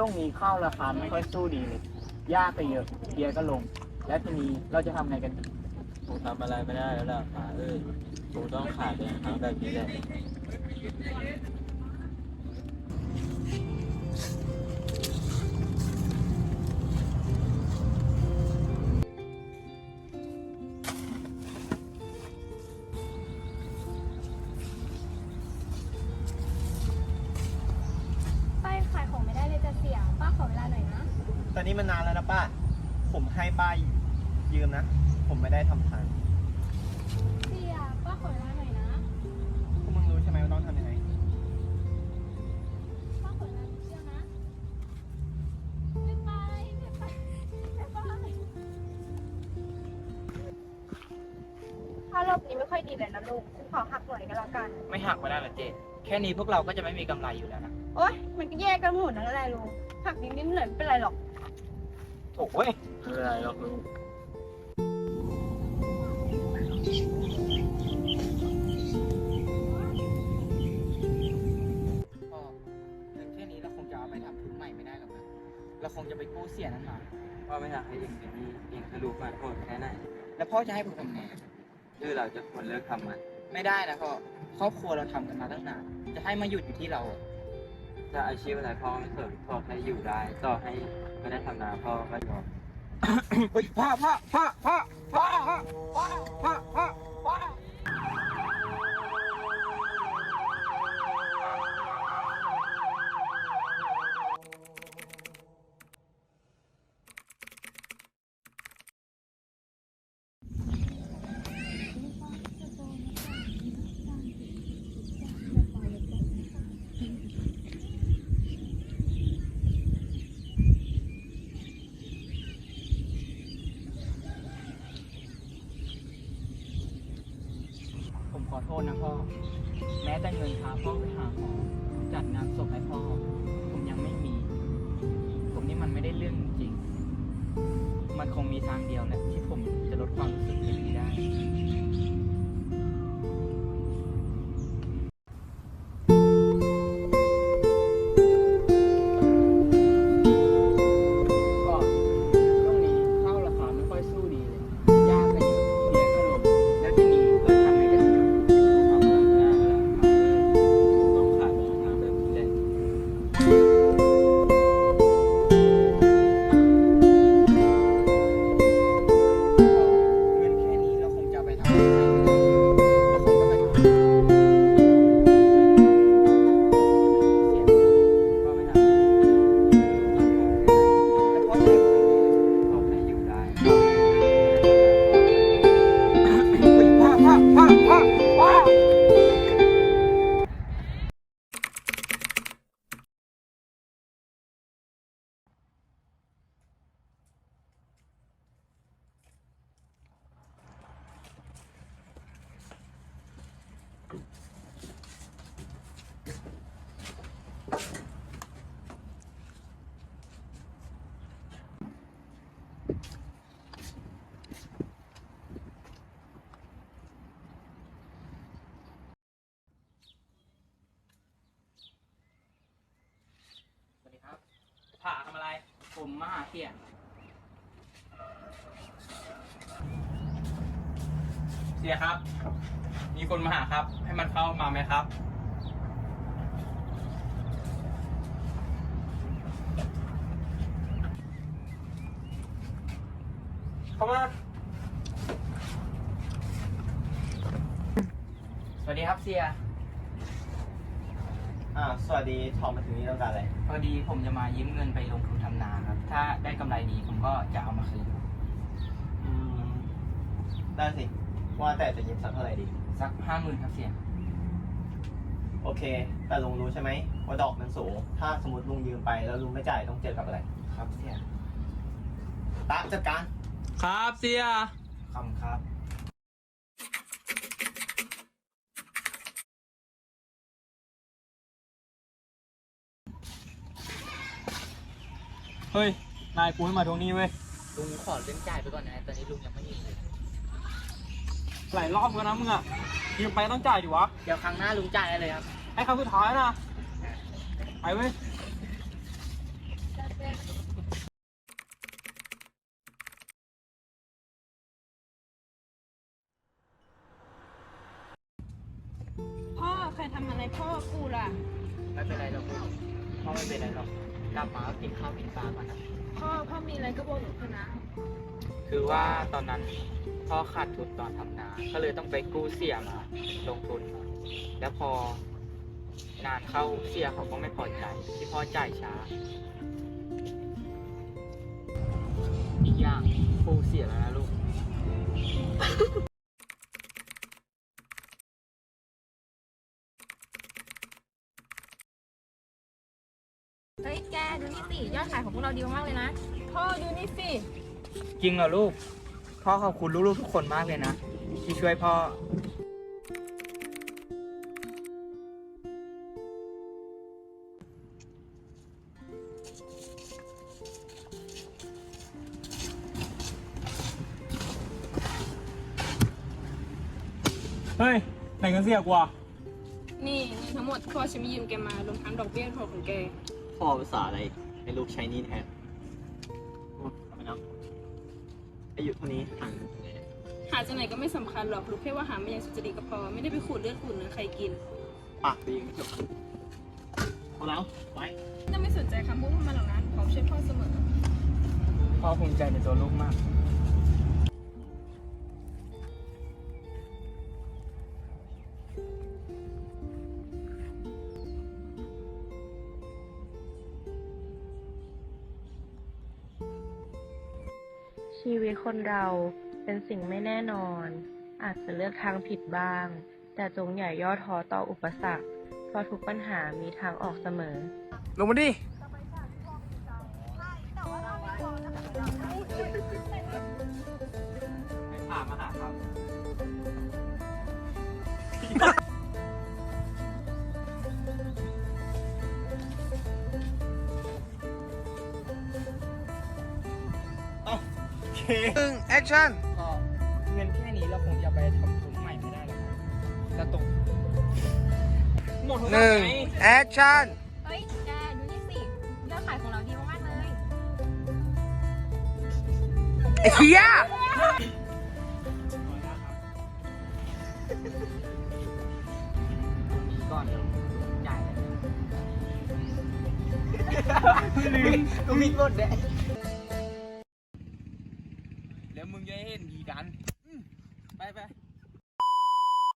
ช่วงนี้ข้าวราคาไม่ค่อยสู้ดีเลยยากไปเยอะเบียร์ก็ลง แล้วทีนี้เราจะทำไงกันดีกูทำอะไรไม่ได้แล้วล่ะขาเอ้ยกูต้องขาดเดินทางแบบนี้แหละ ตอนนี้มันนานแล้วนะป้า ผมให้ป้ายืมนะ ผมไม่ได้ทำทานเสียป้าขอเวลาหน่อยนะ พวกมึงรู้ใช่ไหมว่าต้องทำยังไง ป้าขอเวลาหน่อยเชียวนะไม่ไปไม่ไปไม่ไปถ้ารอบนี้ไม่ค่อยดีเลยนะลูกฉันขอหักหน่อยก็แล้วกัน ไม่หักไม่ได้หรอเจ๊แค่นี้พวกเราก็จะไม่มีกำไรอยู่แล้วนะ โอ๊ย มันก็แยกกันหมดนั่นแหละลูกหักนิดนิดหน่อยไม่เป็นไรหรอก โถ่เว้ยไม่เป็นไรหรอกลูกก็เงินแค่นี้เราคงจะเอาไปทำทุนใหม่ไม่ได้หรอกนะเราคงจะไปกู้เสียนั้นมา พ่อไม่อยากให้เองเป็นหนี้เองคือรู้มันโหดแค่ไหนแล้วพ่อจะให้ผมทำไงอะหรือเราจะควรเลิกทำมัน ไม่ได้นะพ่อครอบครัวเราทำกันมาตั้งนาน จะให้มาหยุดอยู่ที่เราอะ ถ้าอาชีพอะไรพ่อไม่สนพ่อแค่อยู่ได้ต่อให้ไม่ได้ทำนาพ่อก็ยอมเฮ้ยพ่อพ่อพ่อพ่อพ่อพ่อพ่อพ่อพ่อพ่อ ผมขอโท ษนะพ่อ แม้แต่เงินพาพ่อไปหาหมอจัดงานศพให้พ่อ ผมยังไม่มี ผมนี่มันไม่ได้เรื่องจริง มันคงมีทางเดียวแหละที่ผมจะลดความรู้สึกผิดนี้ได้ สวัสดีครับ ผ่าทำอะไร ผมมาหาเสียเสียครับ มีคนมาหาครับ ให้มันเข้ามาไหมครับ เข้ามา สวัสดีครับเสีย อ่า สวัสดีทอมมาถึงนี้ต้องการอะไร พอดีผมจะมายืมเงินไปลงทุนทำนาครับ ถ้าได้กำไรดีผมก็จะเอามาคืน อืม ได้สิ ว่าแต่จะยืมสักเท่าไหร่ดี สักห้าหมื่นครับเสีย โอเค แต่ลุงรู้ใช่ไหมว่าดอกมันสูง ถ้าสมมติลุงยืมไปแล้วลุงไม่จ่ายต้องเจอกับอะไร ครับเสียตะจัดการ ครับเสียขอบคุณครับ เฮ้ย นายกูให้มาตรงนี้เว้ย ลุงขอเรื่องจ่ายไปก่อนนะ ตอนนี้ลุงยังไม่มีเลยหลายรอบกันนะมึงอะยืมไปต้องจ่ายดิวะ เดี๋ยวครั้งหน้าลุงจ่ายได้เลยครับ ให้ครั้งสุดท้ายนะ ไปเว้ย ใครทำอะไรพ่อกูล่ะ ไม่เป็นไรหรอกลูกพ่อไม่เป็นไรหรอกกลับมาก็กินข้าวกินปลาก่อนนะ พ่อพ่อมีอะไรก็บอกหนูเถอะนะ คือว่าตอนนั้นพ่อขาดทุนตอนทำนา ก็เลยต้องไปกู้เสียมาลงทุน แล้วพอนานเข้าเสียเขาก็ไม่พอใจที่พ่อจ่ายช้า อีกอย่างปูเสียแล้วนะลูก ฮ้ยแกดูนี่สิยอดขายของพวกเราดีมากเลยนะ พ่อดูนี่สิ จริงเหรอลูก พ่อขอบคุณลูกๆทุกคนมากเลยนะ ที่ช่วยพ่อ เฮ้ย ไหนกันเสียกว่า นี่เงินทั้งหมดที่พ่อฉันมียืมแกมารวมทั้งดอกเบี้ยของของแก พ่อภาษาอะไรให้ลูกใช้หนี่แทนโอ้เอาไปเนาะอายุเท่านี้ห่างกันยังไงเนี่ยหาจากไหนก็ไม่สำคัญหรอกรู้แค่ว่าหามาอย่างสุจริตก็พอไม่ได้ไปขูดเลือดขูดเนื้อใครกิน ปากดีกันจบเอาแล้วไว้จะไม่สนใจคำพูดพวกมันหรอกนะพร้อมช่วยพ่อเสมอ พ่อภูมิใจในตัวลูกมาก ชีวิตคนเราเป็นสิ่งไม่แน่นอน อาจจะเลือกทางผิดบ้าง แต่จงอย่าย่อท้อต่ออุปสรรค เพราะทุกปัญหามีทางออกเสมอ ลงมาดิ เคหนึ่งแอคชั่นก็เงินแค่นี้เราคงจะไปทำทุนใหม่ไม่ได้แล้วครับแล้วตกหมดทุกหนึ่งแอคชั่นเฮ้ยแกดูนี่สิยอดขายของเราดีมากๆเลยไอ้เหี้ยมีก่อนเดี๋ยวจ่ายเลยลืมก็มีหมดเลย